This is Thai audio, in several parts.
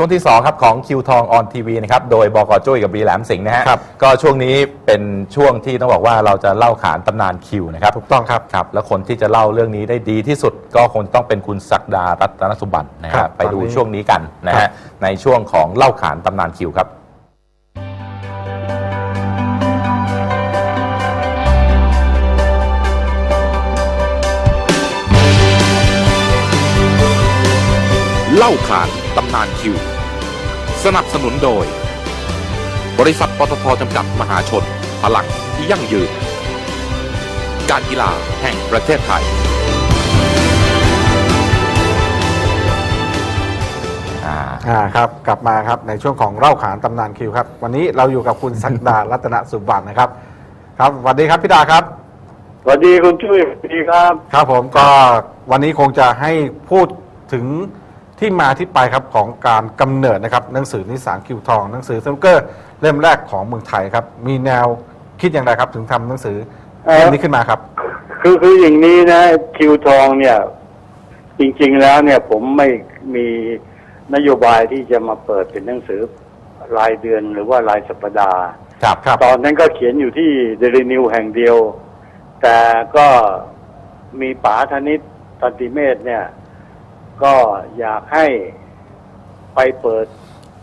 ช่วงที่ 2 ครับ ของคิวทองออนทีวีนะครับ โดยบกจุ้ยกับบีแหลมสิงห์นะฮะครับ ก็ช่วงนี้เป็นช่วงที่ต้องบอกว่าเราจะเล่าขานตำนานคิวนะครับถูกต้องครับ ครับ แล้วคนที่จะเล่าเรื่องนี้ได้ดีที่สุด ก็คงต้องเป็นคุณศักดารัตนสุบันนะครัฮะบไปดูตอนนี้ช่วงนี้กันนะครัฮะบ ในช่วงของเล่าขานตำนานคิวครับ เล่าขานตำนานคิว สนับสนุนโดย บริษัทปตทจำกัดมหาชน พลังที่ยั่งยืน การกีฬาแห่งประเทศไทยอ่าอ่าครับกลับมาครับในช่วงของเล่าขานตำนานคิวครับ วันนี้เราอยู่กับคุณศักดารัตนสุบันนะครับ ครับสวัสดีครับพี่ดาครับสวัสดีคุณช่วยสวัสดีครับ ครับผมก็วันนี้คงจะให้พูดถึง ที่มาที่ไปครับของการกำเนิดนะครับหนังสือนิสานคิวทองหนังสือสนุกเกอร์เล่มแรกของเมืองไทยครับ มีแนวคิดอย่างไรครับ ถึงทำหนังสือเอ่อเล่มนี้ขึ้นมาครับคือคืออย่างนี้นะคิวทองเนี่ย จริง ๆแล้วเนี่ยผมไม่มีนโยบายที่จะมาเปิดเป็นหนังสือรายเดือนหรือว่ารายสัปดาห์ครับครับตอนนั้นก็เขียนอยู่ที่เดลินิวแห่งเดียว แต่ก็มีป๋าธนิตตันติเมธเนี่ย ก็อยากให้ไปเปิด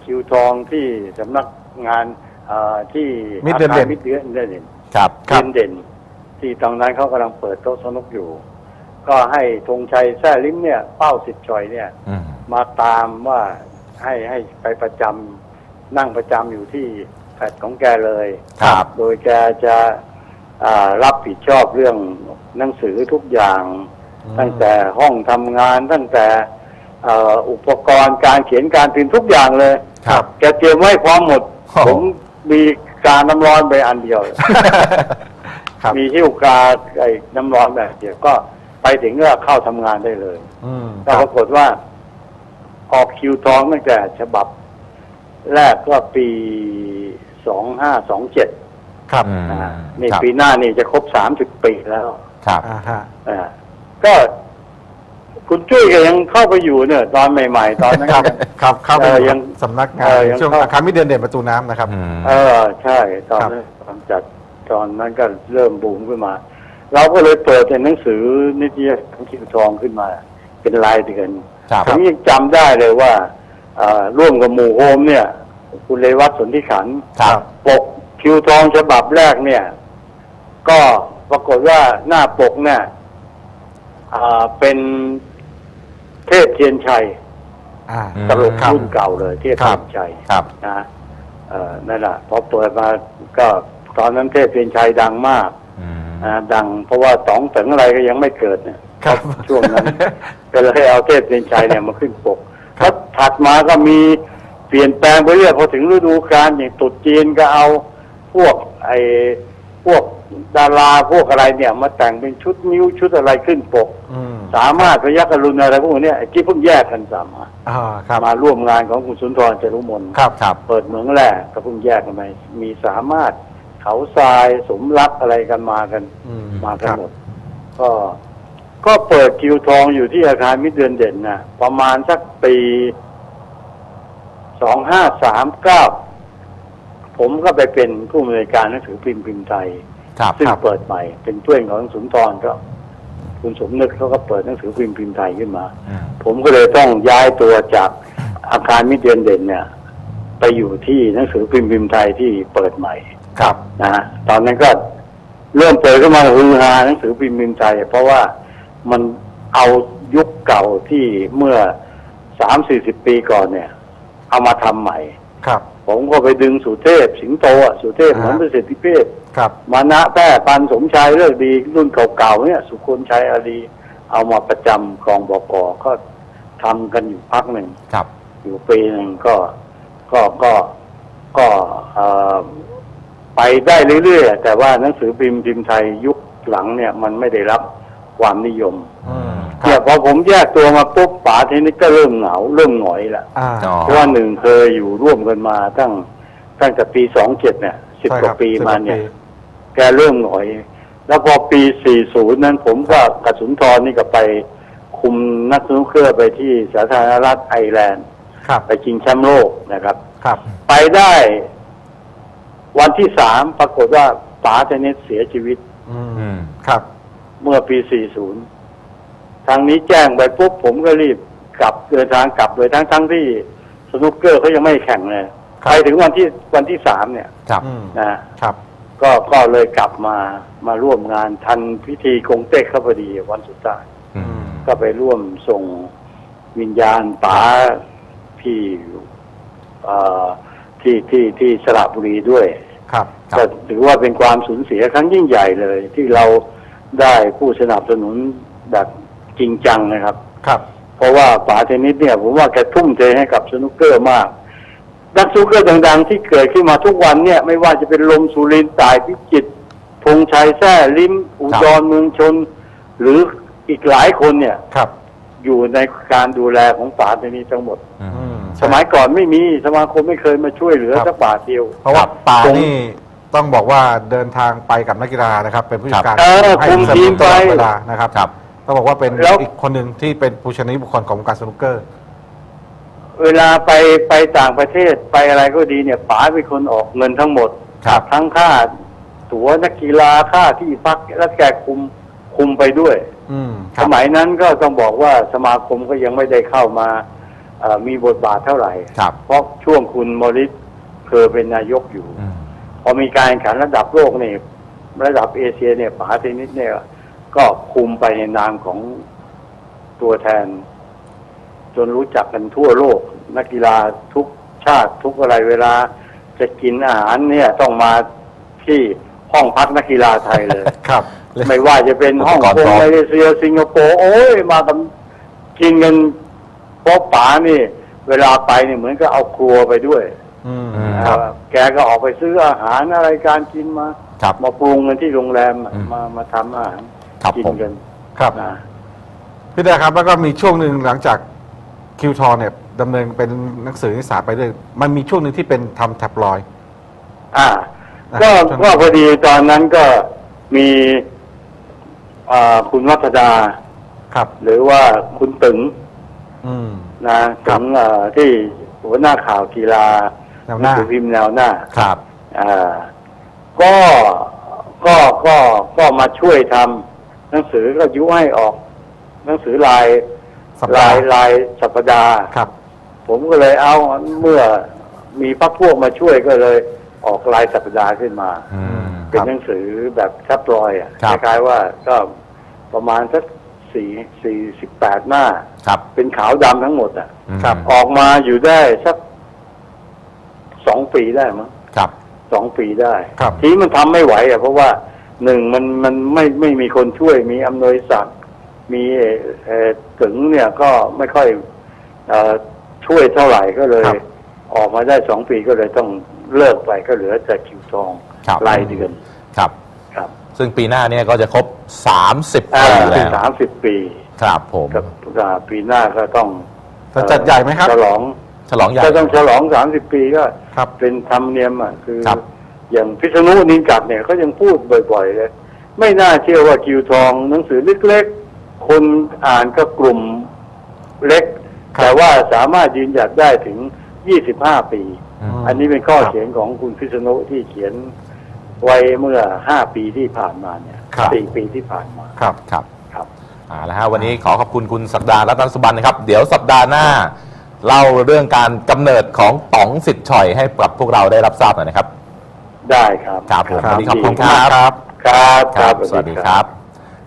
คิวทองที่สำนักงานเอ่อที่มิตรเดือนเด่นอาคารมิตรเดือนเด่นครับครัเด่บนเด่น ที่ตอนนั้นเขากำลังเปิดโต๊ะสนุกอยู่ ก็ให้ธงชัยแซ่ลิ้มเนี่ย เป้าสิบจอยเนี่ยอืมมาตามว่าให้ให้ไปประจำนั่งประจำอยู่ที่แฟลตของแกเลยครับโดยแกจะอ่ารับผิดชอบเรื่องหนังสือทุกอย่างอืม ตั้งแต่ห้องทำงานตั้งแต่เอ่ออุปกรณ์การเขียนการพิมพ์ทุกอย่างเลย ครับแกเตรียมไว้พร้อมหมดโอ้โหผมมีการน้ำร้อนไปอันเดียวครับมีหิ้วกาไอ้น้ำร้อนแบบเดียวก็ไปถึงก็เข้าทำงานได้เลยอืมคก็รับปรากฏว่า ออกคิวท้องตั้งแต่ฉบับ แรกก็ปีสองห้าสองเจ็ดครับอืมนะฮะนี่ครับปีหน้านี่จะครบสามสิบปีแล้ว ครับอ่าฮะอ่า ก็คุณจุ้ยก็ยังเข้าไปอยู่เนี่ย ตอนใหม่ ๆ ตอนนั้นครับยังครับเข้าไปเออดูยังสำนักงาเอนอยังช่วงเข้า อาคารมิตรเดือนเด่นประตูน้ำนะครับ อืม เออใช่ ตอนนั้นตอนจัดตอนนั้นก็เริ่มบูมขึ้นมา เราก็เลยเปิดเป็นหนังสือนิตยสารคิวทองขึ้นมา เป็นรายเดือนครับ ผมยังจำได้เลยว่าเอ่อร่วมกับหมู่โฮมเนี่ย คุณเลวัตสนธิขันธ์ ครับ ปกคิวทองฉบับแรกเนี่ย ก็ปรากฏว่าหน้าปกเนี่ย อ่าเป็นเทพเทียนชัยอ่าอืมตลกครับ รุ่นเก่าเลยเทพครัเทีบยนชัยครับ นะเอ่อนั่นแหละพอเปิดมาก็ตอนนั้นเทพเทียนชัยดังมากอืมนะดัง เพราะว่าต๋องเตึงอะไรก็ยังไม่เกิดเนี่ย ครับ ช่วงนั้น ก็เลยเอาเทพเทียนชัยเนี่ยมาขึ้นปกครัแล้บวถัดมาก็มีเปลี่ยนแปลงไปเรื่อยพอถึงฤดูกาลอย่างตรุษจีนก็เอาพวกไอ้ พวกดาราพวกอะไรเนี่ย มาแต่งเป็นชุดนิ้วชุดอะไรขึ้นปก อืมสามารถพยักรุณอะไรพวกเนี้ยไอ้ที่เพิ่งแยกกันสามารถอ่าครับมาร่วมงานของคุณสุนทรจารุมนครับครับเปิดเมืองแรกก็เพิ่งแยกกันไปมีสามารถเขาทรายสมรักอะไรกันมากัน อืมมากันครับหมดก็ก็เปิดคิวทองอยู่ที่อาคารมิตรเดือนเด่นนะประมาณสักปีสองห้าสามเก้า ผมก็ไปเป็นผู้อำนวยการหนังสือพิมพ์พิมพ์ไทยครับซึ่งครับเปิดใหม่ เป็นเพื่อนของสุนทรก็คุณสมนึกเขาก็เปิดหนังสือพิมพ์พิมพ์ไทยขึ้นมาอืมผมก็เลยต้องย้ายตัวจากอาคารมิตรเดือนเด่นเนี่ย ไปอยู่ที่หนังสือพิมพ์พิมพ์ไทยที่เปิดใหม่ ครับนะฮะตอนนั้นก็เริ่มเปิดขึ้นมาฮือฮาหนังสือพิมพ์พิมพ์ไทย เพราะว่ามันเอายุคเก่าที่เมื่อสามสี่สิบปีก่อนเนี่ย เอามาทำใหม่ครับ ผมก็ไปดึงสุเทพ สิงโตอะสุเทพอ่าเหมือนประสิทธิเพศครับมานะแป้ปันสมชายเลิกดี รุ่นเก่าๆเนี่ย สุคนชัยอารีเอามาประจำกองบกก็ทำกันอยู่พักหนึ่งครับอยู่ปีหนึ่งก็ก็ก็ก็เอ่อไปได้เรื่อยๆแต่ว่าหนังสือพิมพ์พิมพ์ไทยยุคหลังเนี่ย มันไม่ได้รับ ความนิยมอืมคเนี่รัยบพอผมแยกตัวมาปุ๊บป๋าทีนี้ก็เริ่มเหงาเริ่มหงอยละอ่าอ๋อเพราะว่าหนึ่งเคยอยู่ร่วมกันมาตั้งตั้งแต่ปีสองเจ็ดเนี่ยสิบใช่กครัว่าปีสิบกมาว่าเนี่ยปีแกเริ่มหงอย แล้วพอปี40นั้นผมก็กระสุนทรนี่ก็ไปคุมนักสนุกเกอร์ไปที่สาธารณรัฐไอร์แลนด์ครับไปชิงแชมป์โลกนะครับครับ ไปได้วันที่สามปรากฏว่าป๋าเทนนิสเสียชีวิต อือืมมครับ เมื่อปี 40 ทางนี้แจ้งไปปุ๊บผมก็รีบกลับเดินทางกลับเลยทั้งทั้งที่สนุกเกอร์เขายังไม่แข่งเลยครับไปถึงวันที่วันที่สามเนี่ยครับอืมนะครับ ก็ก็เลยกลับมามาร่วมงานทันพิธีกงเต็กเข้าพอดีวันสุดท้ายอืมก็ไปร่วมส่งวิญญาณป๋าที่เอ่อที่ที่ที่สระบุรีด้วยครับครับก็ถือว่าเป็นความสูญเสียครั้งยิ่งใหญ่เลย ที่เรา ได้ผู้สนับสนุนแบบจริงจังนะครับ ครับ เพราะว่าป๋าเทนนิสเนี่ยผมว่าแกทุ่มเทให้กับสนุกเกอร์มาก นักสนุกเกอร์ดังๆ ที่เกิดขึ้นมาทุกวันเนี่ย ไม่ว่าจะเป็นลมสุรินทร์ตายพิจิตรพงชัยแท้ลิ้มอุดรเมืองชน หรืออีกหลายคนเนี่ยครับ อยู่ในการดูแลของป๋าเทนนิสทั้งหมดอือืมมสมัยก่อนไม่มีสมาคมไม่เคยมาช่วยเหลือครับสักบาทเดียว เพราะว่าป่าผมนี่ ต้องบอกว่าเดินทางไปกับนักกีฬานะครับ เป็นผู้จัดการเออให้คุมสนับสทีนุมนตลอดไป เวลานะครับครับ ต้องบอกว่าเป็นแล้ว อีกคนหนึ่งที่เป็นผู้ชนิบุคคลของวงการสนุกเกอร์ เวลาไปไปต่างประเทศไปอะไรก็ดีเนี่ยป๋าเป็นคนออกเงินทั้งหมด ครับ ทั้งค่า ตั๋วนักกีฬาค่าที่พักและแกคุมคุมไปด้วย อืมคสรับมัยนั้นก็ต้องบอกว่าสมาคมก็ยังไม่ได้เข้ามาเอ่อมีบทบาทเท่าไหร่ ครับเพราะช่วงคุณมอริสเคยเป็นนายกอยู่ อืม พอมีการแข่งขันระดับโลกเนี่ยระดับเอเชียเนี่ยป๋าเทนนิสเนี่ย ก็คุมไปในนามของตัวแทน จนรู้จักกันทั่วโลก นักกีฬาทุกชาติทุกอะไรเวลา จะกินอาหารเนี่ยต้องมาที่ห้องพักนักกีฬาไทยเลย ครับ ไม่ว่าจะเป็นห้องอุปกรณ์กงพร้อมมาเลเซียสิงคโปร์โอ้ยมากันกินกันเพราะป๋านี่ เวลาไปเนี่ยเหมือนกับเอาครัวไปด้วย อืมอืม ครับเอ่อแกก็ออกไปซื้ออาหารอะไรการกินมา ครับ มาปรุงกันที่โรงแรมอะอืมมามาทำอาหารครับกินผม กันครับ นะ พี่ดาครับแล้วก็มีช่วงหนึ่งหลังจากคิวทอเนี่ยดำเนินเป็นหนังสือนิสาไปเรื่อยมันมีช่วงหนึ่งที่เป็นทำแท็บลอยด์ อ่า อะก็ช่วงก็พอดีตอนนั้นก็มีอ่าคุณวัฒดา ครับ หรือว่าคุณตึงอืม นะครับถึงเอ่อที่หัวหน้าข่าวกีฬา แนวหน้างสือพิมพ์แนวหน้าครับอ่าก็ก็ก็ก็มาช่วยทำหนังสือก็ยุให้ออก หนังสือลายสัปดาลายห์ลายสัปดาห์ ครับ ผมก็เลยเอาเมื่อมีพักพวกมาช่วยก็เลยออกลายสัปดาห์ขึ้นมา อืมเป็นหนังสือแบบแทับลอยอะครัคบล้ายๆว่าก็ประมาณสักสี่สี่สิบแปดหน้า ครับ เป็นขาวดำทั้งหมดอะครับ ออกมาอยู่ได้สักส องปีได้มั้งครับสองปีได้ครับทีนี้มันทำไม่ไหวอะเพราะว่าหนึ่งมันมันไม่ไม่มีคนช่วยมีอำนวยศักดิ์มีเอ่อเอ่อถึงเนี่ยก็ไม่ค่อยเอ่อช่วยเท่าไหร่ก็เลยครับออกมาได้สองปีก็เลยต้องเลิกไปก็เหลือแต่คิวทองครับรายเดือนครับครับ ซึ่งปีหน้าเนี่ยก็จะครบ30อ่าปีแล้วสามสิบปี ครับผมกับอ่าปีหน้าก็ต้องจะจัดใหญ่ไหมครับฉลอง ฉลองใหญ่ ก็ต้องฉลองสามสิบปีก็ครับ เป็นธรรมเนียมอะคือครับ อย่างพิษณุนินกัดเนี่ยเขายังพูดบ่อยๆเลยไม่น่าเชื่อว่าคิวทองหนังสือเล็กๆ คนอ่านก็กลุ่มเล็ก ครับ แต่ว่าสามารถยืนหยัดได้ถึง 25 ปี อืม อันนี้เป็นข้อครับเขียนของคุณพิษณุที่เขียนไว้เมื่อ 5 ปีที่ผ่านมาเนี่ยครับ สี่ปีที่ผ่านมา ครับครับครับอ่าแล้วฮะวันนี้ขอขอบคุณคุณสักดารัตนสุบันนะครับ เดี๋ยวสัปดาห์หน้า เล่าเรื่องการกำเนิดของต๋องสิทธิ์ฉ่อยให้กับพวกเราได้รับทราบหน่อยนะครับ ได้ครับครับผมครับวันนี้ขอบคุณดีครับ ครับครับครับสวัสดีครับ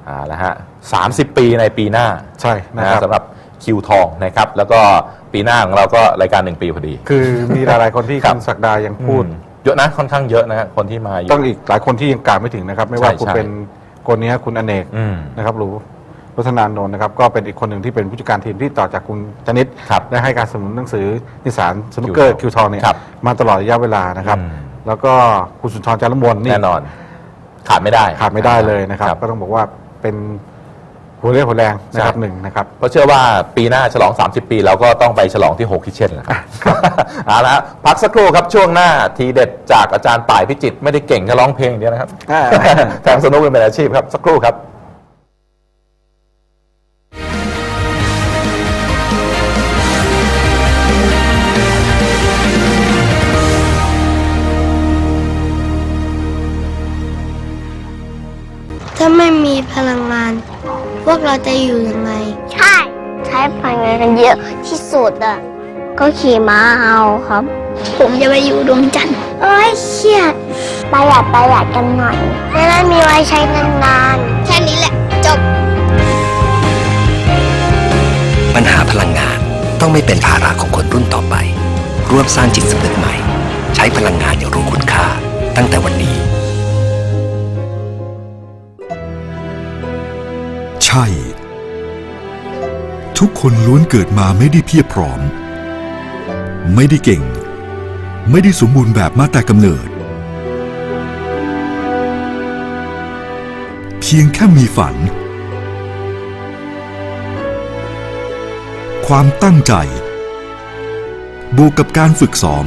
อ่าแล้วฮะสามสิบปีในปีหน้าใช่นะนะครับ สำหรับคิวทองนะครับ แล้วก็ปีหน้าของเราก็รายการหนึ่งปีพอดี คือมีหลายๆคนที่ครับคุณศักดายังพูดอืมเยอะนะค่อนข้างเยอะนะฮะคนที่มาอยู่ ต้องอีกหลายคนที่ยังกล่าวไม่ถึงนะครับ ไม่ว่าใช่คุณใช่ เป็นคนนี้คุณอเนกอืม นะครับหรือ รัฒนานนท์นะครับก็เป็นอีกคนหนึ่งที่เป็นผู้จัดการทีมที่ต่อจากคุณจนิตครับได้ให้การสนับสนุนหนังสือนิสานสนุกเกอร์คิคิววททอองงเนี่ยครับมาตลอดระยะเวลานะครับ อืม แล้วก็คุณสุนทรจารมนนี่ แน่นอน ขาดไม่ได้ ขาดไม่ได้เลยนะครับ ก็ต้องบอกว่าเป็นหัวเรี่ยวหัวแรงนะครับใช่ หนึ่งนะครับ เพราะเชื่อว่าปีหน้าฉลอง 30 ปีเราก็ต้องไปฉลองที่โฮคิเช่นแหละครับเอาละฮะพักสักครู่ครับช่วงหน้าทีเด็ดจากอาจารย์ป่ายพิจิตรไม่ได้เก่งแค่ร้องเพลงอย่างเดียวนะครับ อ่าแทงสนุกเป็นอาชีพครับสักครู่ครับ วกเราจะอยู่ยังไง ใช่ ใช้พลังงานกันเยอะที่สุดอะ ก็ขี่ม้าเอาครับ ผมจะไปอยู่ดวงจันทร์เอ้ยเครียดประหยัดประหยัดกันหน่อยจะได้มีไว้ใช้นานๆ แค่นี้แหละ จบ ปัญหาพลังงานต้องไม่เป็นภาระของคนรุ่นต่อไป ร่วมสร้างจิตสำนึกใหม่ ใช้พลังงานอย่างรู้คุณค่า ตั้งแต่วันนี้ ใช่ทุกคนล้วนเกิดมาไม่ได้เพียบพร้อม ไม่ได้เก่ง ไม่ได้สมบูรณ์แบบมาแต่กำเนิด เพียงแค่มีฝัน ความตั้งใจ บวกกับการฝึกซ้อม